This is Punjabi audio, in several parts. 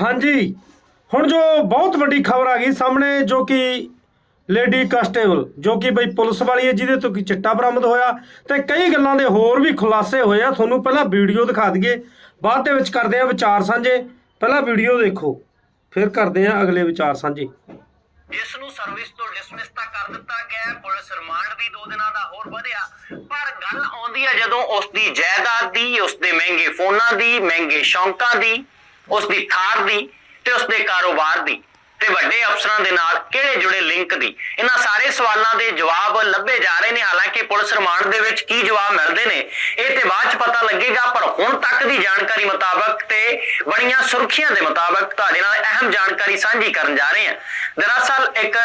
ਹਾਂਜੀ, ਹੁਣ ਜੋ ਬਹੁਤ ਵੱਡੀ ਖਬਰ ਆ ਗਈ ਸਾਹਮਣੇ, ਜੋ ਕਿ ਲੇਡੀ ਕਨਸਟੇਬਲ ਜੋ ਕਿ ਬਈ ਪੁਲਿਸ ਵਾਲੀ ਹੈ, ਜਿਹਦੇ ਤੋਂ ਕਿ ਚਿੱਟਾ ਬਰਾਮਦ ਹੋਇਆ ਤੇ ਕਈ ਗੱਲਾਂ ਦੇ ਹੋਰ ਵੀ ਖੁਲਾਸੇ ਹੋਏ ਆ। ਤੁਹਾਨੂੰ ਪਹਿਲਾਂ ਵੀਡੀਓ ਦਿਖਾ ਦਈਏ। ਬਾਅਦ ਦੇ ਵਿੱਚ ਕਰਦੇ ਆ ਵਿਚਾਰ ਸਾਂਝੇ। ਪਹਿਲਾਂ ਵੀਡੀਓ ਦੇਖੋ, ਫਿਰ ਕਰਦੇ ਆ ਅਗਲੇ ਵਿਚਾਰ ਸਾਂਝੇ। ਇਸ ਨੂੰ ਸਰਵਿਸ ਤੋਂ ਡਿਸਮਿਸ ਤਾਂ ਕਰ ਦਿੱਤਾ ਗਿਆ ਪੁਲਿਸ ਰਿਮਾਂਡ ਵੀ 2 ਦਿਨਾਂ ਦਾ ਹੋਰ ਵਧਿਆ। ਪਰ ਗੱਲ ਆਉਂਦੀ ਹੈ ਜਦੋਂ ਉਸ ਦੀ ਜਾਇਦਾਦ ਦੀ ਉਸ ਦੇ ਮਹਿੰਗੇ ਫੋਨਾਂ ਦੀ, ਮਹਿੰਗੇ ਸ਼ੌਂਕਾਂ ਦੀ। ਉਸ ਦੀ ਥਾਰ ਦੀ ਤੇ ਉਸ ਦੇ ਕਾਰੋਬਾਰ ਦੀ ਤੇ ਵੱਡੇ ਅਫਸਰਾਂ ਦੇ ਨਾਲ ਕਿਹੜੇ ਜੁੜੇ ਲਿੰਕ ਦੀ। ਇਹਨਾਂ ਸਾਰੇ ਸਵਾਲਾਂ ਦੇ ਜਵਾਬ ਲੱਭੇ ਜਾ ਰਹੇ ਨੇ। ਹਾਲਾਂਕਿ ਪੁਲਿਸ ਰਿਮਾਂਡ ਦੇ ਵਿੱਚ ਕੀ ਜਵਾਬ ਮਿਲਦੇ ਨੇ, ਇਹ ਤੇ ਬਾਅਦ ਚ ਪਤਾ ਲੱਗੇਗਾ, ਪਰ ਹੁਣ ਤੱਕ ਦੀ ਜਾਣਕਾਰੀ ਮੁਤਾਬਕ ਤੇ ਬਣੀਆਂ ਸੁਰਖੀਆਂ ਦੇ ਮੁਤਾਬਕ ਤੁਹਾਡੇ ਨਾਲ ਅਹਿਮ ਜਾਣਕਾਰੀ ਸਾਂਝੀ ਕਰਨ ਜਾ ਰਹੇ ਹਾਂ। ਦਰਅਸਲ ਇੱਕ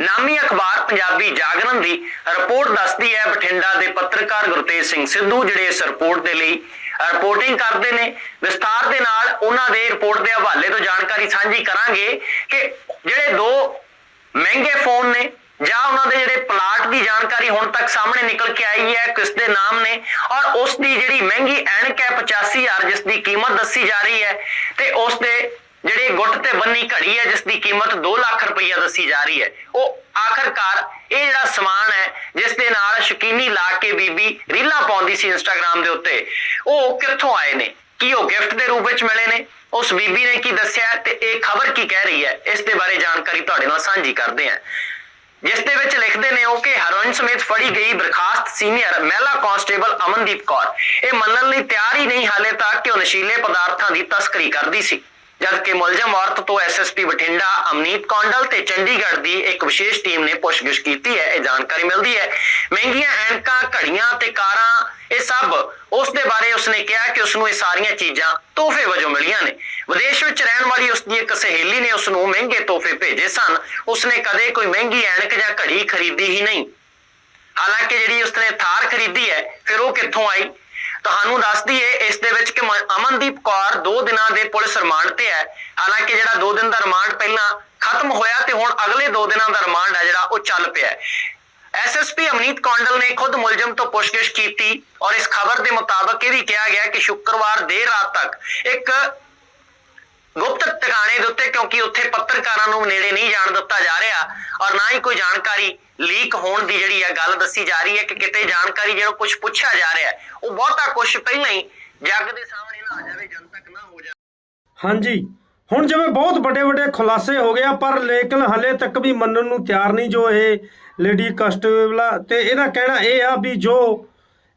ਨਾਮੀ ਅਖਬਾਰ ਪੰਜਾਬੀ ਜਾਗਰਣ ਦੀ ਰਿਪੋਰਟ ਦੱਸਦੀ ਹੈ, ਬਠਿੰਡਾ ਦੇ ਪੱਤਰਕਾਰ ਗੁਰਤੇਜ ਸਿੰਘ ਸਿੱਧੂ, ਜਿਹੜੇ ਇਸ ਰਿਪੋਰਟ ਦੇ ਲਈ ਰਿਪੋਰਟਿੰਗ ਕਰਦੇ ਨੇ ਵਿਸਤਾਰ ਦੇ ਨਾਲ ਉਹਨਾਂ ਦੇ ਰਿਪੋਰਟ ਦੇ ਹਵਾਲੇ ਤੋਂ ਜਾਣਕਾਰੀ ਸਾਂਝੀ ਕਰਾਂਗੇ ਕਿ ਜਿਹੜੇ ਦੋ ਮਹਿੰਗੇ ਫੋਨ ਨੇ ਜਾਂ ਉਹਨਾਂ ਦੇ ਜਿਹੜੇ ਪਲਾਟ ਦੀ ਜਾਣਕਾਰੀ ਹੁਣ ਤੱਕ ਸਾਹਮਣੇ ਨਿਕਲ ਕੇ ਆਈ ਹੈ, ਕਿਸ ਦੇ ਨਾਮ ਨੇ ਔਰ ਉਸ ਦੀ ਜਿਹੜੀ ਮਹਿੰਗੀ ਐਨਕ ਹੈ 85000 ਜਿਸ ਦੀ ਕੀਮਤ ਦੱਸੀ ਜਾ ਰਹੀ ਹੈ ਤੇ ਉਸ ਦੇ ਜਿਹੜੇ ਗੁੱਟ ਤੇ ਬੰਨੀ ਘੜੀ ਹੈ, ਜਿਸ ਦੀ ਕੀਮਤ 2 ਲੱਖ ਰੁਪਈਆ ਦੱਸੀ ਜਾ ਰਹੀ ਹੈ। ਉਹ ਆਖਰਕਾਰ ਇਹ ਜਿਹੜਾ ਸਮਾਨ ਹੈ, ਜਿਸ ਦੇ ਨਾਲ ਸ਼ਕੀਨੀ ਲਾ ਕੇ ਬੀਬੀ ਸੀ ਇੰਸਟਾਗ੍ਰam ਦੇ ਉੱਤੇ। ਉਹ ਕਿੱਥੋਂ ਆਏ ਨੇ? ਕੀ ਉਹ ਗਿਫਟ ਦੇ ਰੂਪ ਵਿੱਚ ਮਿਲੇ ਨੇ? ਉਸ ਬੀਬੀ ਨੇ ਕੀ ਦੱਸਿਆ ਤੇ ਇਹ ਖਬਰ ਕੀ ਕਹਿ ਰਹੀ ਹੈ? ਇਸ ਦੇ ਬਾਰੇ ਜਾਣਕਾਰੀ ਤੁਹਾਡੇ ਨਾਲ ਸਾਂਝੀ ਕਰਦੇ ਹਾਂ। ਜਿਸ ਦੇ ਵਿੱਚ ਲਿਖਦੇ ਨੇ ਉਹ ਕਿ ਹੈਰੋਇਨ ਸਮੇਤ ਫੜੀ ਗਈ ਬਰਖਾਸਤ ਸੀਨੀਅਰ ਮਹਿਲਾ ਕਾਂਸਟੇਬਲ ਅਮਨਦੀਪ ਕੌਰ। ਇਹ ਮੰਨਣ ਲਈ ਤਿਆਰ ਹੀ ਨਹੀਂ ਹਾਲੇ ਤੱਕ ਕਿ ਉਹ ਨਸ਼ੀਲੇ ਪਦਾਰਥਾਂ ਦੀ ਤਸਕਰੀ ਕਰਦੀ ਸੀ। ਜਦਕਿ ਮੁਲਜ਼ਮ ਔਰਤ ਤੋਂ ਐਸਐਸਪੀ ਬਠਿੰਡਾ, ਅਮਨੀਤ ਕੌਂਡਲ ਤੇ ਚੰਡੀਗੜ੍ਹ ਦੀ ਇੱਕ ਵਿਸ਼ੇਸ਼ ਟੀਮ ਨੇ ਪੁੱਛਗਿੱਛ ਕੀਤੀ ਹੈ, ਇਹ ਜਾਣਕਾਰੀ ਮਿਲਦੀ ਹੈ। ਮਹਿੰਗੀਆਂ ਐਨਕਾਂ, ਘੜੀਆਂ ਤੇ ਕਾਰਾਂ ਇਹ ਸਭ ਉਸ ਦੇ ਬਾਰੇ ਉਸਨੇ ਕਿਹਾ ਕਿ ਉਸ ਨੂੰ ਇਹ ਸਾਰੀਆਂ ਚੀਜ਼ਾਂ ਤੋਹਫੇ ਵਜੋਂ ਮਿਲੀਆਂ ਨੇ। ਵਿਦੇਸ਼ ਵਿੱਚ ਰਹਿਣ ਵਾਲੀ ਉਸ ਦੀ ਇੱਕ ਸਹੇਲੀ ਨੇ ਉਸ ਨੂੰ ਮਹਿੰਗੇ ਤੋਹਫੇ ਭੇਜੇ ਸਨ। ਉਸਨੇ ਕਦੇ ਕੋਈ ਮਹਿੰਗੀ ਐਨਕ ਜਾਂ ਘੜੀ ਖਰੀਦੀ ਹੀ ਨਹੀਂ। ਹਾਲਾਂਕਿ ਜਿਹੜੀ ਉਸਨੇ ਥਾਰ ਖਰੀਦੀ ਹੈ, ਫਿਰ ਉਹ ਕਿੱਥੋਂ ਆਈ? ਤੁਹਾਨੂੰ ਦੱਸ ਦਈਏ, ਇਸ ਦੇ ਵਿੱਚ ਕਿ ਅਮਨਦੀਪ ਕੌਰ 2 ਦਿਨਾਂ ਦੇ ਪੁਲਿਸ ਰਿਮਾਂਡ ਤੇ ਹੈ। ਹਾਲਾਂਕਿ ਜਿਹੜਾ 2 ਦਿਨ ਦਾ ਰਿਮਾਂਡ ਪਹਿਲਾਂ ਖਤਮ ਹੋਇਆ ਤੇ ਹੁਣ ਅਗਲੇ 2 ਦਿਨਾਂ ਦਾ ਰਿਮਾਂਡ ਹੈ ਜਿਹੜਾ, ਉਹ ਚੱਲ ਪਿਆ ਐਸਐਸਪੀ ਅਮਨੀਤ ਕੌਂਡਲ ਨੇ ਖੁਦ ਮੁਲਜ਼ਮ ਤੋਂ ਪੁੱਛਗਿੱਛ ਕੀਤੀ ਔਰ ਇਸ ਖਬਰ ਦੇ ਮੁਤਾਬਕ ਇਹ ਵੀ ਕਿਹਾ ਗਿਆ ਕਿ ਸ਼ੁੱਕਰਵਾਰ ਦੇਰ ਰਾਤ ਤੱਕ ਇੱਕ ਗੁਪਤ ਟਿਕਾਣੇ ਦੇ ਉੱਤੇ, ਕਿਉਂਕਿ ਉੱਥੇ ਪੱਤਰਕਾਰਾਂ ਨੂੰ ਨੇੜੇ ਨਹੀਂ ਜਾਣ ਦਿੱਤਾ ਜਾ ਰਿਹਾ ਔਰ ਨਾ ਹੀ ਕੋਈ ਜਾਣਕਾਰੀ ਲੀਕ ਹੋਣ ਦੀ ਜਿਹੜੀ ਹੈ ਗੱਲ ਦੱਸੀ ਜਾ ਰਹੀ ਹੈ ਕਿ ਕਿਤੇ ਜਾਣਕਾਰੀ ਜਿਹੜਾ ਕੁਝ ਪੁੱਛਿਆ ਜਾ ਰਿਹਾ ਉਹ ਬਹੁਤਾ ਕੁਝ ਪਹਿਲਾਂ ਹੀ ਜੱਗ ਦੇ ਸਾਹਮਣੇ ਨਾ ਆ ਜਾਵੇ, ਜਨਤਕ ਨਾ ਹੋ ਜਾਵੇ। ਹਾਂਜੀ। ਹੁਣ ਜਿਵੇਂ ਬਹੁਤ ਵੱਡੇ ਵੱਡੇ ਖੁਲਾਸੇ ਹੋ ਗਿਆ ਪਰ ਲੇਕਿਨ ਹਲੇ ਤੱਕ ਵੀ ਮੰਨਣ ਨੂੰ ਤਿਆਰ ਨਹੀਂ ਜੋ ਇਹ ਲੇਡੀ ਕਸਟੇਬਲ ਆ। ਤੇ ਇਹਦਾ ਕਹਿਣਾ ਇਹ ਆ ਵੀ ਜੋ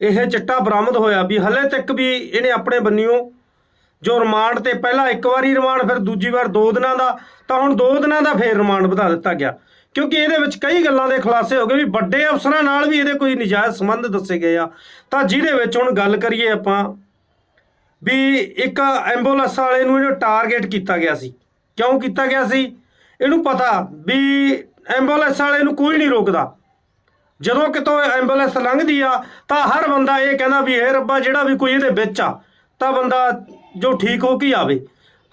ਇਹ ਚਿੱਟਾ ਬਰਾਮਦ ਹੋਇਆ ਵੀ ਹਲੇ ਤੱਕ ਵੀ ਇਹਨੇ ਆਪਣੇ ਬੰਨਿਓ ਜੋ ਰਿਮਾਂਡ ਤੇ ਪਹਿਲਾਂ ਇੱਕ ਵਾਰੀ ਰਿਮਾਂਡ, ਫਿਰ ਦੂਜੀ ਵਾਰ 2 ਦਿਨਾਂ ਦਾ, ਤਾਂ ਹੁਣ 2 ਦਿਨਾਂ ਦਾ ਫੇਰ ਰਿਮਾਂਡ ਵਧਾ ਦਿੱਤਾ ਗਿਆ। ਕਿਉਂਕਿ ਇਹਦੇ ਵਿੱਚ ਕਈ ਗੱਲਾਂ ਦੇ ਖੁਲਾਸੇ ਹੋ ਗਏ ਵੀ ਵੱਡੇ ਅਫਸਰਾਂ ਨਾਲ ਵੀ ਇਹਦੇ ਕੋਈ ਨਜਾਇਜ਼ ਸੰਬੰਧ ਦੱਸੇ ਗਏ ਆ। ਤਾਂ ਜਿਹਦੇ ਵਿੱਚ ਹੁਣ ਗੱਲ ਕਰੀਏ ਆਪਾਂ ਵੀ ਇੱਕ ਐਂਬੂਲੈਂਸ ਵਾਲੇ ਨੂੰ ਇਹਨੂੰ ਟਾਰਗੇਟ ਕੀਤਾ ਗਿਆ ਸੀ। ਕਿਉਂ ਕੀਤਾ ਗਿਆ ਸੀ? ਇਹਨੂੰ ਪਤਾ ਵੀ ਐਂਬੂਲੈਂਸ ਵਾਲੇ ਨੂੰ ਕੋਈ ਨਹੀਂ ਰੋਕਦਾ। ਜਦੋਂ ਕਿਤੋਂ ਐਂਬੂਲੈਂਸ ਲੰਘਦੀ ਆ, ਤਾਂ ਹਰ ਬੰਦਾ ਇਹ ਕਹਿੰਦਾ ਵੀ ਇਹ ਰੱਬਾ, ਜਿਹੜਾ ਵੀ ਕੋਈ ਇਹਦੇ ਵਿੱਚ ਆ, ਤਾਂ ਬੰਦਾ ਜੋ ਠੀਕ ਹੋ ਕੇ ਆਵੇ।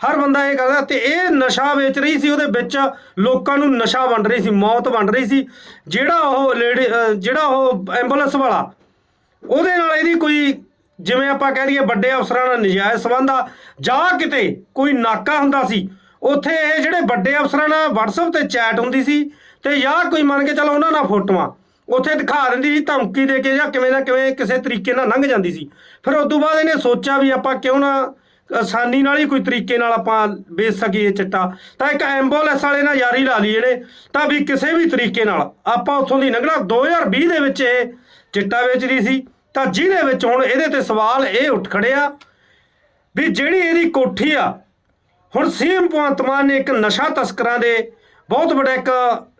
ਹਰ ਬੰਦਾ ਇਹ ਕਰਦਾ ਤੇ ਇਹ ਨਸ਼ਾ ਵੇਚ ਰਹੀ ਸੀ, ਉਹਦੇ ਵਿੱਚ ਲੋਕਾਂ ਨੂੰ ਨਸ਼ਾ ਵੰਡ ਰਹੀ ਸੀ, ਮੌਤ ਵੰਡ ਰਹੀ ਸੀ। ਜਿਹੜਾ ਉਹ ਲੇਡੀ ਜਿਹੜਾ ਉਹ ਐਂਬੂਲੈਂਸ ਵਾਲਾ, ਉਹਦੇ ਨਾਲ ਇਹਦੀ ਕੋਈ ਜਿਵੇਂ ਆਪਾਂ ਕਹਿ ਲਈਏ ਵੱਡੇ ਅਫਸਰਾਂ ਨਾਲ ਨਜਾਇਜ਼ ਸੰਬੰਧ ਆ, ਜਾਂ ਕਿਤੇ ਕੋਈ ਨਾਕਾ ਹੁੰਦਾ ਸੀ, ਉੱਥੇ ਇਹ ਜਿਹੜੇ ਵੱਡੇ ਅਫਸਰਾਂ ਨਾਲ WhatsApp ਤੇ ਚੈਟ ਹੁੰਦੀ ਸੀ, ਤੇ ਜਾਂ ਕੋਈ ਮੰਨ ਕੇ ਚੱਲ ਉਹਨਾਂ ਨਾਲ ਫੋਟੋਆਂ, ਉੱਥੇ ਦਿਖਾ ਦਿੰਦੀ ਸੀ, ਧਮਕੀ ਦੇ ਕੇ ਜਾਂ ਕਿਵੇਂ ਨਾ ਕਿਵੇਂ ਕਿਸੇ ਤਰੀਕੇ ਨਾਲ ਲੰਘ ਜਾਂਦੀ ਸੀ। ਫਿਰ ਉਸ ਤੋਂ ਬਾਅਦ ਇਹਨੇ ਸੋਚਿਆ ਵੀ ਆਪਾਂ ਕਿਉਂ ਨਾ ਆਸਾਨੀ ਨਾਲ ਹੀ ਕੋਈ ਤਰੀਕੇ ਨਾਲ ਆਪਾਂ ਵੇਚ ਸਕੀਏ ਚਿੱਟਾ। ਤਾਂ ਇੱਕ ਐਂਬੂਲੈਂਸ ਵਾਲੇ ਨਾਲ ਯਾਰੀ ਲਾ ਲਈ ਇਹਨੇ, ਤਾਂ ਵੀ ਕਿਸੇ ਵੀ ਤਰੀਕੇ ਨਾਲ ਆਪਾਂ ਉੱਥੋਂ ਦੀ ਲੰਘਣਾ 2020 ਦੇ ਵਿੱਚ ਇਹ ਚਿੱਟਾ ਵੇਚ ਰਹੀ ਸੀ। ਤਾਂ ਜਿਹਦੇ ਵਿੱਚ ਹੁਣ ਇਹਦੇ ਤੇ ਸਵਾਲ ਇਹ ਉੱਠ ਖੜਿਆ ਵੀ ਜਿਹੜੀ ਇਹਦੀ ਕੋਠੀ ਆ, ਹੁਣ ਸੀਐਮ ਭਗਵੰਤ ਮਾਨ ਨੇ ਇੱਕ ਨਸ਼ਾ ਤਸਕਰਾਂ ਦੇ ਬਹੁਤ ਵੱਡਾ ਇੱਕ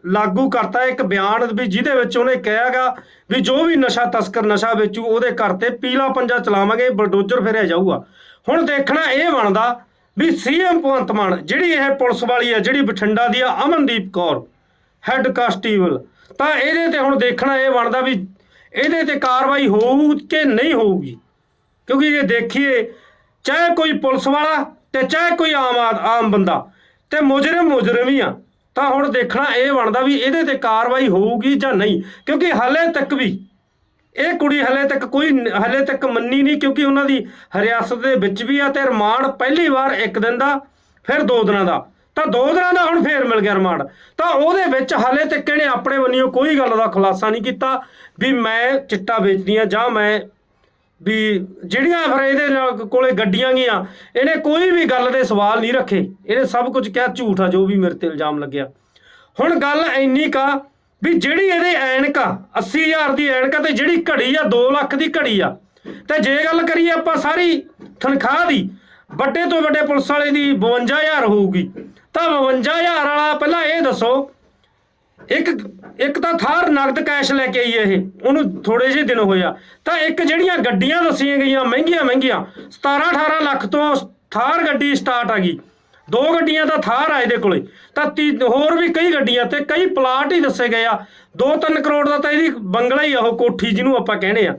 ਲਾਗੂ ਕਰਤਾ, ਇੱਕ ਬਿਆਨ ਵੀ ਜਿਹਦੇ ਵਿੱਚ ਉਹਨੇ ਕਿਹਾਗਾ ਵੀ ਜੋ ਵੀ ਨਸ਼ਾ ਤਸਕਰ ਨਸ਼ਾ ਵੇਚੂ, ਉਹਦੇ ਘਰ ਤੇ ਪੀਲਾ ਪੰਜਾ ਚਲਾਵਾਂਗੇ, ਬਲਡੋਜ਼ਰ ਫੇਰਿਆ ਜਾਊਗਾ। ਹੁਣ ਦੇਖਣਾ ਇਹ ਬਣਦਾ ਵੀ ਸੀਐਮ ਭਗਵੰਤ ਮਾਨ, ਜਿਹੜੀ ਇਹ ਪੁਲਿਸ ਵਾਲੀ ਆ, ਜਿਹੜੀ ਬਠਿੰਡਾ ਦੀ ਆ, ਅਮਨਦੀਪ ਕੌਰ ਹੈੱਡ ਕਾਂਸਟੇਬਲ ਤਾਂ ਇਹਦੇ ਤੇ ਹੁਣ ਦੇਖਣਾ ਇਹ ਬਣਦਾ ਵੀ ਇਹਦੇ ਤੇ ਕਾਰਵਾਈ ਹੋਊ ਕਿ ਨਹੀਂ ਹੋਊਗੀ? ਕਿਉਂਕਿ ਜੇ ਦੇਖੀਏ, ਚਾਹੇ ਕੋਈ ਪੁਲਿਸ ਵਾਲਾ ਤੇ ਚਾਹੇ ਕੋਈ ਆਮ ਆਦ- ਆਮ ਬੰਦਾ ਤੇ ਮੁਜਰਮ ਮੁਜਰਮ ਹੀ ਆ, ਤਾਂ ਹੁਣ ਦੇਖਣਾ ਇਹ ਬਣਦਾ ਵੀ ਇਹਦੇ ਤੇ ਕਾਰਵਾਈ ਹੋਊਗੀ ਜਾਂ ਨਹੀਂ। ਕਿਉਂਕਿ ਹਲੇ ਤੱਕ ਵੀ ਇਹ ਕੁੜੀ ਹਲੇ ਤੱਕ ਕੋਈ ਨ- ਹਲੇ ਤੱਕ ਮੰਨੀ ਨਹੀਂ ਕਿਉਂਕਿ ਉਹਨਾਂ ਦੀ ਹਰਿਆਸਤ ਦੇ ਵਿੱਚ ਵੀ ਆ ਤੇ ਰਿਮਾਂਡ ਪਹਿਲੀ ਵਾਰ ਇੱਕ ਦਿਨ ਦਾ, ਫਿਰ 2 ਦਿਨਾਂ ਦਾ। ਤਾਂ ਦੋ ਦਿਨਾਂ ਦਾ ਹੁਣ ਫੇਰ ਮਿਲ ਗਿਆ ਰਿਮਾਂਡ। ਤਾਂ ਉਹਦੇ ਵਿੱਚ ਹਾਲੇ ਤੱਕ ਇਹਨੇ ਆਪਣੇ ਵੱਲੋਂ ਕੋਈ ਗੱਲ ਦਾ ਖੁਲਾਸਾ ਨਹੀਂ ਕੀਤਾ ਵੀ ਮੈਂ ਚਿੱਟਾ ਵੇਚਦੀ ਆ ਜਾਂ ਮੈਂ ਵੀ ਜਿਹੜੀਆਂ ਫਿਰ ਇਹਦੇ ਨਾਲ ਕੋਲੇ ਗੱਡੀਆਂ ਗੀਆਂ ਇਹਨੇ ਕੋਈ ਵੀ ਗੱਲ ਦੇ ਸਵਾਲ ਨਹੀਂ ਰੱਖੇ। ਇਹਨੇ ਸਭ ਕੁਝ ਕਿਹਾ, ਝੂਠ ਆ, ਜੋ ਵੀ ਮੇਰੇ ਤੇ ਇਲਜ਼ਾਮ ਲੱਗਿਆ। ਹੁਣ ਗੱਲ ਇੰਨੀ ਕਾ ਵੀ ਜਿਹੜੀ ਇਹਦੇ ਐਨਕ ਆ 80000 ਦੀ ਐਨਕ ਆ ਤੇ ਜਿਹੜੀ ਘੜੀ ਆ 2 ਲੱਖ ਦੀ ਘੜੀ ਆ। ਤੇ ਜੇ ਗੱਲ ਕਰੀਏ ਆਪਾਂ ਸਾਰੀ ਤਨਖਾਹ ਦੀ, ਵੱਡੇ ਤੋਂ ਵੱਡੇ ਪੁਲਿਸ ਵਾਲੇ ਦੀ 52000 ਹੋਊਗੀ। ਤਾਂ 52000 ਵਾਲਾ, ਪਹਿਲਾਂ ਇਹ ਦੱਸੋ। ਇੱਕ ਇੱਕ ਤਾਂ ਥਾਰ ਨਗਦ ਕੈਸ਼ ਲੈ ਕੇ ਆਈ ਇਹ, ਉਹਨੂੰ ਥੋੜੇ ਜਿਹੇ ਦਿਨ ਹੋਇਆ ਤਾਂ ਇੱਕ ਜਿਹੜੀਆਂ ਗੱਡੀਆਂ ਦੱਸੀਆਂ ਗਈਆਂ, ਮਹਿੰਗੀਆਂ ਮਹਿੰਗੀਆਂ 17 18 ਲੱਖ ਤੋਂ ਥਾਰ ਗੱਡੀ ਸਟਾਰਟ ਆ ਗਈ। ਦੋ ਗੱਡੀਆਂ ਦਾ ਥਾਰ ਆ ਇਹਦੇ ਕੋਲੇ। ਤਾਂ ਤੀ, ਹੋਰ ਵੀ ਕਈ ਗੱਡੀਆਂ ਤੇ ਕਈ ਪਲਾਟ ਹੀ ਦੱਸੇ ਗਏ ਆ। 2-3 ਕਰੋੜ ਦਾ ਤਾਂ ਇਹਦੀ ਬੰਗਲਾ ਹੀ ਆ, ਉਹ ਕੋਠੀ ਜਿਹਨੂੰ ਆਪਾਂ ਕਹਿੰਦੇ ਆ।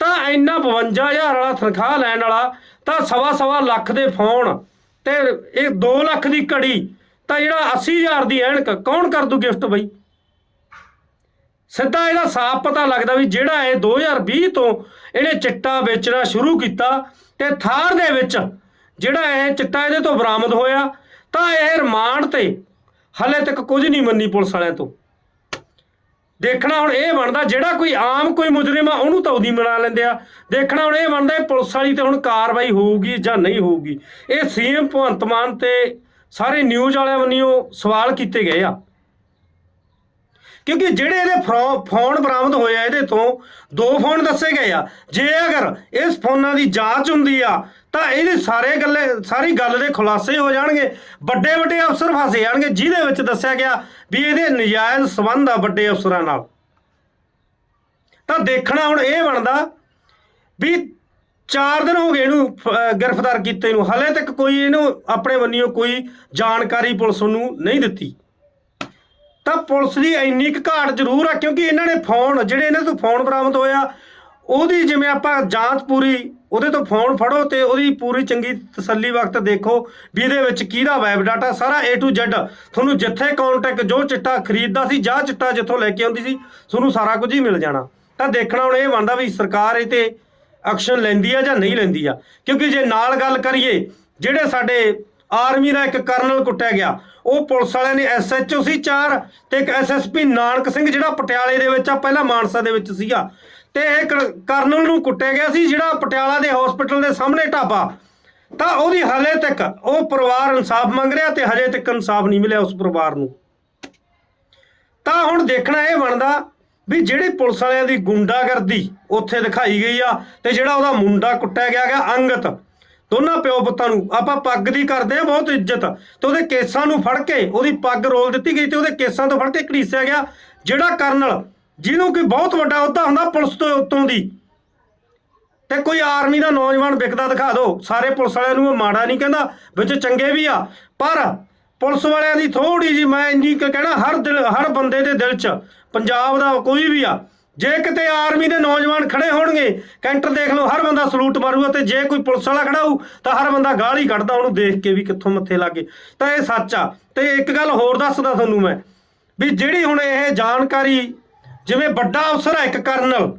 ਤਾਂ ਇੰਨਾ 52000 ਵਾਲਾ ਤਨਖਾਹ ਲੈਣ ਵਾਲਾ, ਤਾਂ ਸਵਾ ਸਵਾ ਲੱਖ ਦੇ ਫੋਨ ਤੇ ਇਹ 2 ਲੱਖ ਦੀ ਘੜੀ ਤਾਂ ਜਿਹੜਾ 80000 ਦੀ ਐਨਕ, ਕੌਣ ਕਰ ਦੂ ਗਿਫਟ ਬਈ? ਸਿੱਧਾ ਇਹਦਾ ਸਾਫ਼ ਪਤਾ ਲੱਗਦਾ ਵੀ ਜਿਹੜਾ ਇਹ 2020 ਤੋਂ ਇਹਨੇ ਚਿੱਟਾ ਵੇਚਣਾ ਸ਼ੁਰੂ ਕੀਤਾ ਤੇ ਥਾਰ ਦੇ ਵਿੱਚ ਜਿਹੜਾ ਇਹ ਚਿੱਟਾ ਇਹਦੇ ਤੋਂ ਬਰਾਮਦ ਹੋਇਆ, ਤਾਂ ਇਹ ਰਿਮਾਂਡ ਤੇ ਹਲੇ ਤੱਕ ਕੁਝ ਨਹੀਂ ਮੰਨੀ ਪੁਲਿਸ ਵਾਲਿਆਂ ਤੋਂ। ਦੇਖਣਾ ਹੁਣ ਇਹ ਬਣਦਾ, ਜਿਹੜਾ ਕੋਈ ਆਮ ਕੋਈ ਮੁਜਰਮ ਆ, ਉਹਨੂੰ ਤਾਂ ਉਹਦੀ ਬਣਾ ਲੈਂਦੇ ਆ। ਦੇਖਣਾ ਹੁਣ ਇਹ ਬਣਦਾ ਪੁਲਿਸ ਵਾਲੀ ਤੇ ਹੁਣ ਕਾਰਵਾਈ ਹੋਊਗੀ ਜਾਂ ਨਹੀਂ ਹੋਊਗੀ। ਇਹ ਸੀਐਮ ਭਗਵੰਤ ਮਾਨ ਤੇ ਸਾਰੇ ਨਿਊਜ਼ ਵਾਲਿਆਂ ਵੱਲੋਂ ਸਵਾਲ ਕੀਤੇ ਗਏ ਆ। ਕਿਉਂਕਿ ਜਿਹੜੇ ਇਹਦੇ ਫਰੋ- ਫੋਨ ਬਰਾਮਦ ਹੋਏ ਆ, ਇਹਦੇ ਤੋਂ ਦੋ ਫੋਨ ਦੱਸੇ ਗਏ ਆ। ਜੇ ਅਗਰ ਇਸ ਫੋਨਾਂ ਦੀ ਜਾਂਚ ਹੁੰਦੀ ਆ, ਤਾਂ ਇਹਦੇ ਸਾਰੇ ਗੱਲੇ, ਸਾਰੀ ਗੱਲ ਦੇ ਖੁਲਾਸੇ ਹੋ ਜਾਣਗੇ। ਵੱਡੇ ਵੱਡੇ ਅਫਸਰ ਫਸੇ ਜਾਣਗੇ, ਜਿਹਦੇ ਵਿੱਚ ਦੱਸਿਆ ਗਿਆ ਵੀ ਇਹਦੇ ਨਜਾਇਜ਼ ਸਬੰਧ ਆ ਵੱਡੇ ਅਫਸਰਾਂ ਨਾਲ। ਤਾਂ ਦੇਖਣਾ ਹੁਣ ਇਹ ਬਣਦਾ ਵੀ 4 ਦਿਨ ਹੋ ਗਏ ਇਹਨੂੰ ਫ- ਗ੍ਰਿਫਤਾਰ ਕੀਤੇ ਨੂੰ ਹਲੇ ਤੱਕ ਕੋਈ ਇਹਨੂੰ ਆਪਣੇ ਵੱਲੋਂ ਕੋਈ ਜਾਣਕਾਰੀ ਪੁਲਿਸ ਨੂੰ ਨਹੀਂ ਦਿੱਤੀ। ਤਾਂ ਪੁਲਿਸ ਦੀ ਇੰਨੀ ਕੁ ਘਾਟ ਜ਼ਰੂਰ ਆ, ਕਿਉਂਕਿ ਇਹਨਾਂ ਨੇ ਫੋਨ, ਜਿਹੜੇ ਇਹਨਾਂ ਤੋਂ ਫੋਨ ਬਰਾਮਦ ਹੋਇਆ, ਉਹਦੀ ਜਿਵੇਂ ਆਪਾਂ ਜਾਂਚ ਪੂਰੀ, ਉਹਦੇ ਤੋਂ ਫੋਨ ਫੜੋ ਤੇ ਉਹਦੀ ਪੂਰੀ ਚੰਗੀ ਤਸੱਲੀ ਵਕਤ ਦੇਖੋ ਵੀ ਇਹਦੇ ਵਿੱਚ ਕਿਹਦਾ ਵੈਬ ਡਾਟਾ, ਸਾਰਾ A to Z ਤੁਹਾਨੂੰ ਜਿੱਥੇ ਕੰਟੈਕਟ ਜੋ ਚਿੱਟਾ ਖਰੀਦਦਾ ਸੀ, ਜਾਂ ਚਿੱਟਾ ਜਿੱਥੋਂ ਲੈ ਕੇ ਆਉਂਦੀ ਸੀ, ਤੁਹਾਨੂੰ ਸਾਰਾ ਕੁਝ ਹੀ ਮਿਲ ਜਾਣਾ। ਤਾਂ ਦੇਖਣਾ ਹੁਣ ਇਹ ਬਣਦਾ ਵੀ ਸਰਕਾਰ ਇਹ ਤੇ ਐਕਸ਼ਨ ਲੈਂਦੀ ਆ ਜਾਂ ਨਹੀਂ ਲੈਂਦੀ ਆ? ਕਿਉਂਕਿ ਜੇ ਨਾਲ ਗੱਲ ਕਰੀਏ, ਜਿਹੜੇ ਸਾਡੇ ਆਰਮੀ ਦਾ ਇੱਕ ਕਰਨਲ ਕੁੱਟਿਆ ਗਿਆ, ਉਹ ਪੁਲਿਸ ਵਾਲਿਆਂ ਨੇ ਐਸਐਚਓ ਸੀ ਚਾਰ ਤੇ ਇੱਕ ਐਸਐਸਪੀ ਨਾਨਕ ਸਿੰਘ, ਜਿਹੜਾ ਪਟਿਆਲੇ ਦੇ ਵਿੱਚ ਆ, ਪਹਿਲਾਂ ਮਾਨਸਾ ਦੇ ਵਿੱਚ ਸੀਗਾ। ਤੇ ਇਹ ਕਰਨਲ ਨੂੰ ਕੁੱਟਿਆ ਗਿਆ ਸੀ, ਜਿਹੜਾ ਪਟਿਆਲਾ ਦੇ ਹਸਪੀਟਲ ਦੇ ਸਾਹਮਣੇ ਢਾਬਾ। ਤਾਂ ਉਹਦੀ ਹਲੇ ਤੱਕ ਉਹ ਪਰਿਵਾਰ ਇਨਸਾਫ ਮੰਗ ਰਿਹਾ ਤੇ ਹਜੇ ਤੱਕ ਇਨਸਾਫ ਨਹੀਂ ਮਿਲਿਆ ਉਸ ਪਰਿਵਾਰ ਨੂੰ। ਤਾਂ ਹੁਣ ਦੇਖਣਾ ਇਹ ਬਣਦਾ ਵੀ ਜਿਹੜੀ ਪੁਲਿਸ ਵਾਲਿਆਂ ਦੀ ਗੁੰਡਾਗਰਦੀ ਉੱਥੇ ਦਿਖਾਈ ਗਈ ਆ ਤੇ ਜਿਹੜਾ ਉਹਦਾ ਮੁੰਡਾ ਕੁੱਟਿਆ ਗਿਆ ਗਿਆ ਅੰਗਤ। ਦੋਨਾਂ ਪਿਓ ਪੁੱਤਾਂ ਨੂੰ ਆਪਾਂ ਪੱਗ ਦੀ ਕਰਦੇ ਆ ਬਹੁਤ ਇੱਜ਼ਤ। ਤੇ ਉਹਦੇ ਕੇਸਾਂ ਨੂੰ ਫੜ ਕੇ ਉਹਦੀ ਪੱਗ ਰੋਲ ਦਿੱਤੀ ਗਈ ਤੇ ਉਹਦੇ ਕੇਸਾਂ ਤੋਂ ਫੜ ਕੇ ਘੜੀਸਿਆ ਗਿਆ, ਜਿਹੜਾ ਕਰਨਲ ਜਿਹਨੂੰ ਕੋਈ ਬਹੁਤ ਵੱਡਾ ਅਹੁਦਾ ਹੁੰਦਾ ਪੁਲਿਸ ਤੋਂ ਉੱਤੋਂ ਦੀ। ਤੇ ਕੋਈ ਆਰਮੀ ਦਾ ਨੌਜਵਾਨ ਵਿਕਦਾ ਦਿਖਾ ਦਿਓ, ਸਾਰੇ ਪੁਲਿਸ ਵਾਲਿਆਂ ਨੂੰ ਉਹ ਮਾੜਾ ਨਹੀਂ ਕਹਿੰਦਾ, ਵਿੱਚ ਚੰਗੇ ਵੀ ਆ, ਪਰ ਪੁਲਿਸ ਵਾਲਿਆਂ ਦੀ ਥੋੜੀ ਜੀ ਮੈਂ ਇੰਨੀ ਕਹਿਣਾ, ਹਰ ਦਿਲ, ਹਰ ਬੰਦੇ ਦੇ ਦਿਲ 'ਚ ਪੰਜਾਬ ਦਾ ਕੋਈ ਵੀ ਆ, ਜੇ ਕਿਤੇ ਆਰਮੀ ਦੇ ਨੌਜਵਾਨ ਖੜੇ ਹੋਣਗੇ, ਕੈਂਟਰ ਦੇਖ ਲਓ, ਹਰ ਬੰਦਾ ਸਲੂਟ ਮਾਰੂਗਾ ਤੇ ਜੇ ਕੋਈ ਪੁਲਿਸ ਵਾਲਾ ਖੜਾ ਹੋਊ, ਤਾਂ ਹਰ ਬੰਦਾ ਗਾਲੀ ਕੱਢਦਾ ਉਹਨੂੰ ਦੇਖ ਕੇ ਵੀ ਕਿੱਥੋਂ ਮੱਥੇ ਲੱਗੇ। ਤਾਂ ਇਹ ਸੱਚ ਆ। ਤੇ ਇੱਕ ਗੱਲ ਹੋਰ ਦੱਸਦਾ ਤੁਹਾਨੂੰ ਮੈਂ, ਵੀ ਜਿਹੜੀ ਹੁਣ ਇਹ ਜਾਣਕਾਰੀ, ਜਿਵੇਂ ਵੱਡਾ ਅਫਸਰ ਹੈ ਇੱਕ ਕਰਨਲ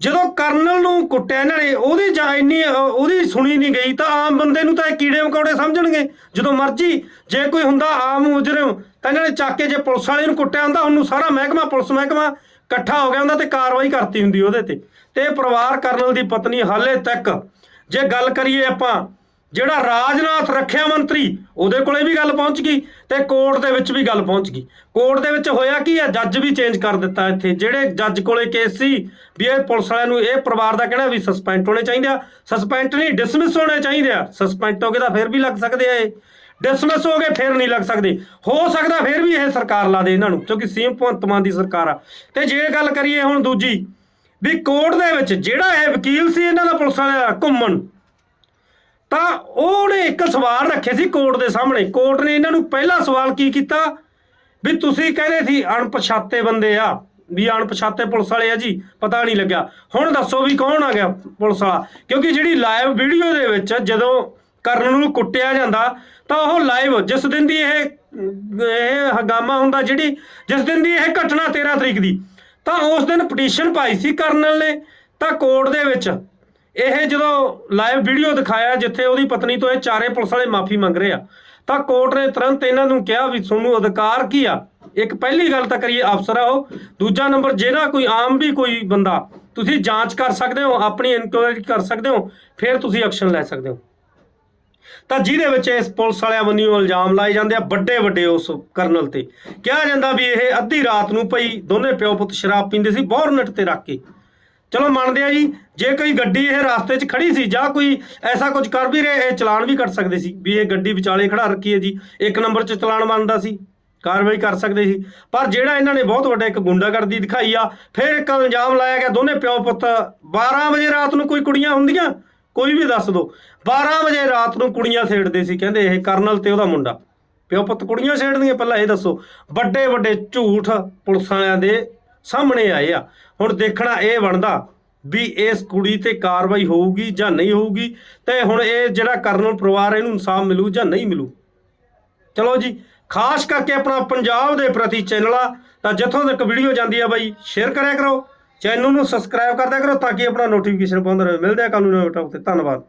ਜਦੋਂ ਕਰਨਲ ਨੂੰ ਕੁੱਟਿਆ ਇਹਨਾਂ ਨੇ ਉਹਦੀ ਜਾਂ ਇੰਨੀ ਅ, ਉਹਦੀ ਸੁਣੀ ਨਹੀਂ ਗਈ ਤਾਂ ਆਮ ਬੰਦੇ ਨੂੰ ਤਾਂ ਇਹ ਕੀੜੇ ਮਕੌੜੇ ਸਮਝਣਗੇ। ਜਦੋਂ ਮਰਜ਼ੀ ਜੇ ਕੋਈ ਹੁੰਦਾ ਆਮ ਮੁਜਰਮ ਤਾਂ ਇਹਨਾਂ ਨੇ ਚੱਕ ਕੇ ਜੇ ਪੁਲਿਸ ਵਾਲੇ ਨੂੰ ਕੁੱਟਿਆ ਹੁੰਦਾ ਉਹਨੂੰ ਸਾਰਾ ਮਹਿਕਮਾ ਪੁਲਿਸ ਮਹਿਕਮਾ ਇਕੱਠਾ ਹੋ ਗਿਆ ਹੁੰਦਾ ਤੇ ਕਾਰਵਾਈ ਕਰਤੀ ਹੁੰਦੀ ਉਹਦੇ ਤੇ। ਤੇ ਇਹ ਪਰਿਵਾਰ ਕਰਨਲ ਦੀ ਪਤਨੀ ਹਾਲੇ ਤੱਕ। ਜੇ ਗੱਲ ਕਰੀਏ ਆਪਾਂ ਜਿਹੜਾ ਰਾਜਨਾਥ ਰੱਖਿਆ ਮੰਤਰੀ, ਉਹਦੇ ਕੋਲੇ ਵੀ ਗੱਲ ਪਹੁੰਚ ਗਈ ਤੇ ਕੋਰਟ ਦੇ ਵਿੱਚ ਵੀ ਗੱਲ ਪਹੁੰਚ ਗਈ। ਕੋਰਟ ਦੇ ਵਿੱਚ ਹੋਇਆ ਕੀ ਹੈ ਜੱਜ ਵੀ ਚੇਂਜ ਕਰ ਦਿੱਤਾ ਇੱਥੇ। ਜਿਹੜੇ ਜੱਜ ਕੋਲੇ ਕੇਸ ਸੀ ਵੀ ਇਹ ਪੁਲਿਸ ਵਾਲਿਆਂ ਨੂੰ ਇਹ ਪਰਿਵਾਰ ਦਾ ਕਹਿਣਾ ਵੀ ਸਸਪੈਂਡ ਹੋਣੇ ਚਾਹੀਦੇ ਆ? ਸਸਪੈਂਡ ਨਹੀਂ ਡਿਸਮਿਸ ਹੋਣੇ ਚਾਹੀਦੇ ਆ। ਸਸਪੈਂਡ ਹੋ ਗਏ ਤਾਂ ਫਿਰ ਵੀ ਲੱਗ ਸਕਦੇ ਆ ਇਹ। ਡਿਸਮਿਸ ਹੋ ਗਏ, ਫਿਰ ਨਹੀਂ ਲੱਗ ਸਕਦੇ। ਹੋ ਸਕਦਾ ਫਿਰ ਵੀ ਇਹ ਸਰਕਾਰ ਲਾ ਦੇ ਇਹਨਾਂ ਨੂੰ, ਕਿਉਂਕਿ ਸੀਐਮ ਭਗਵੰਤ ਮਾਨ ਦੀ ਸਰਕਾਰ ਆ। ਤੇ ਜੇ ਗੱਲ ਕਰੀਏ ਹੁਣ ਦੂਜੀ, ਵੀ ਕੋਰਟ ਦੇ ਵਿੱਚ ਜਿਹੜਾ ਇਹ ਵਕੀਲ ਸੀ ਇਹਨਾਂ ਦਾ ਪੁਲਿਸ ਵਾਲਿਆਂ ਦਾ, ਘੁੰਮਣ ਤਾਂ ਉਹਨੇ ਇੱਕ ਸਵਾਲ ਰੱਖੇ ਸੀ ਕੋਰਟ ਦੇ ਸਾਹਮਣੇ। ਕੋਰਟ ਨੇ ਇਹਨਾਂ ਨੂੰ ਪਹਿਲਾ ਸਵਾਲ ਕੀ ਕੀਤਾ? ਵੀ ਤੁਸੀਂ ਕਹਿੰਦੇ ਸੀ ਅਣਪਛਾਤੇ ਬੰਦੇ ਆ, ਵੀ ਅਣਪਛਾਤੇ ਪੁਲਿਸ ਵਾਲੇ ਆ ਜੀ, ਪਤਾ ਨਹੀਂ ਲੱਗਿਆ। ਹੁਣ ਦੱਸੋ ਵੀ ਕੌਣ ਆ ਗਿਆ ਪੁਲਿਸ ਵਾਲਾ? ਕਿਉਂਕਿ ਜਿਹੜੀ ਲਾਈਵ ਵੀਡੀਓ ਦੇ ਵਿੱਚ ਜਦੋਂ ਕਰਨ ਨੂੰ ਕੁੱਟਿਆ ਜਾਂਦਾ, ਤਾਂ ਉਹ ਲਾਈਵ ਜਿਸ ਦਿਨ ਦੀ ਇਹ ਇਹ ਹਗਾਮਾ ਹੁੰਦਾ ਜਿਹੜੀ, ਜਿਸ ਦਿਨ ਦੀ ਇਹ ਘਟਨਾ 13 ਤਰੀਕ ਦੀ, ਤਾਂ ਉਸ ਦਿਨ ਪਟੀਸ਼ਨ ਪਾਈ ਸੀ ਕਰਨਲ ਨੇ। ਤਾਂ ਕੋਰਟ ਦੇ ਵਿੱਚ ਇਹ ਜਦੋਂ ਲਾਈਵ ਵੀਡੀਓ ਦਿਖਾਇਆ ਜਿੱਥੇ ਉਹਦੀ ਪਤਨੀ ਤੋਂ ਇਹ ਚਾਰੇ ਪੁਲਿਸ ਵਾਲੇ ਮਾਫੀ ਮੰਗ ਰਹੇ ਆ, ਤਾਂ ਕੋਰਟ ਨੇ ਤੁਰੰਤ ਇਹਨਾਂ ਨੂੰ ਕਿਹਾ ਵੀ ਤੁਹਾਨੂੰ ਅਧਿਕਾਰ ਕੀ ਆ? ਇੱਕ ਪਹਿਲੀ ਗੱਲ ਤਾਂ ਕਰੀਏ ਅਫਸਰ ਆ ਉਹ, ਦੂਜਾ ਨੰਬਰ ਜਿਹੜਾ ਕੋਈ ਆਮ ਵੀ ਕੋਈ ਬੰਦਾ, ਤੁਸੀਂ ਜਾਂਚ ਕਰ ਸਕਦੇ ਹੋ, ਆਪਣੀ ਇਨਕੁਆਇਰੀ ਕਰ ਸਕਦੇ ਹੋ, ਫਿਰ ਤੁਸੀਂ ਐਕਸ਼ਨ ਲੈ ਸਕਦੇ ਹੋ। ਤਾਂ ਜਿਹਦੇ ਵਿੱਚ ਇਸ ਪੁਲਿਸ ਵਾਲਿਆਂ ਵੱਲੋਂ ਇਲਜ਼ਾਮ ਲਾਏ ਜਾਂਦੇ ਆ, ਵੱਡੇ ਵੱਡੇ ਉਸ ਕਰਨਲ ਤੇ। ਕਿਹਾ ਜਾਂਦਾ ਵੀ ਇਹ ਅੱਧੀ ਰਾਤ ਨੂੰ ਭਈ ਦੋਨੇ ਪਿਓ ਪੁੱਤ ਸ਼ਰਾਬ ਪੀਂਦੇ ਸੀ, ਬੋਰਨਟ ਤੇ ਰੱਖ ਕੇ। ਚਲੋ ਮੰਨਦੇ ਆ ਜੀ, ਜੇ ਕੋਈ ਗੱਡੀ ਇਹ ਰਸਤੇ 'ਚ ਖੜੀ ਸੀ ਜਾਂ ਕੋਈ ਐਸਾ ਕੁਝ ਕਰ ਵੀ ਰਿਹਾ, ਇਹ ਚਲਾਨ ਵੀ ਕੱਟ ਸਕਦੇ ਸੀ ਵੀ ਇਹ ਗੱਡੀ ਵਿਚਾਲੇ ਖੜਾ ਰੱਖੀ ਹੈ ਜੀ, ਇੱਕ ਨੰਬਰ 'ਚ ਚਲਾਨ ਬਣਦਾ ਸੀ, ਕਾਰਵਾਈ ਕਰ ਸਕਦੇ ਸੀ। ਪਰ ਜਿਹੜਾ ਇਹਨਾਂ ਨੇ ਬਹੁਤ ਵੱਡਾ ਇੱਕ ਗੁੰਡਾਗਰਦੀ ਦਿਖਾਈ ਆ, ਫਿਰ ਇੱਕ ਇਲਜ਼ਾਮ ਲਾਇਆ ਗਿਆ, ਦੋਨੇ ਪਿਓ ਪੁੱਤ 12 ਵਜੇ ਰਾਤ ਨੂੰ ਕੋਈ ਕੁੜੀਆਂ ਹੁੰਦੀਆਂ? ਕੋਈ ਵੀ ਦੱਸ ਦੋ। 12 ਵਜੇ ਰਾਤ ਨੂੰ ਕੁੜੀਆਂ ਛੇੜਦੇ ਸੀ, ਕਹਿੰਦੇ ਇਹ ਕਰਨਲ ਤੇ ਉਹਦਾ ਮੁੰਡਾ। ਪਿਓ ਪੁੱਤ ਕੁੜੀਆਂ ਛੇੜਦੀਆਂ ਪਹਿਲਾਂ ਇਹ ਦੱਸੋ। ਵੱਡੇ ਵੱਡੇ ਝੂਠ ਪੁਲਿਸ ਵਾਲਿਆਂ ਦੇ ਸਾਹਮਣੇ ਆਏ ਆ। ਹੁਣ ਦੇਖਣਾ ਇਹ ਬਣਦਾ ਵੀ ਇਸ ਕੁੜੀ ਤੇ ਕਾਰਵਾਈ ਹੋਊਗੀ ਜਾਂ ਨਹੀਂ ਹੋਊਗੀ ਤੇ ਹੁਣ ਇਹ ਜਿਹੜਾ ਕਰਨਲ ਪਰਿਵਾਰ ਇਹਨੂੰ ਇਨਸਾਫ ਮਿਲੂ ਜਾਂ ਨਹੀਂ ਮਿਲੂ। ਚਲੋ ਜੀ, ਖਾਸ ਕਰਕੇ ਆਪਣਾ ਪੰਜਾਬ ਦੇ ਪ੍ਰਤੀ ਚੈਨਲ ਆ, ਤਾਂ ਜਿੱਥੋਂ ਤੱਕ ਵੀਡੀਓ ਜਾਂਦੀ ਆ ਬਾਈ ਸ਼ੇਅਰ ਕਰਿਆ ਕਰੋ। ਚੈਨਲ ਨੂੰ ਸਬਸਕ੍ਰਾਈਬ ਕਰਦਿਆ ਕਰੋ ਤਾਂ ਕਿ ਆਪਣਾ ਨੋਟੀਫਿਕੇਸ਼ਨ ਪਾਉਂਦੇ ਰਹੇ। ਮਿਲਦੇ ਆ ਕੱਲ ਨੂੰ ਨਵੇਂ ਟੌਪ ਤੇ। ਧੰਨਵਾਦ।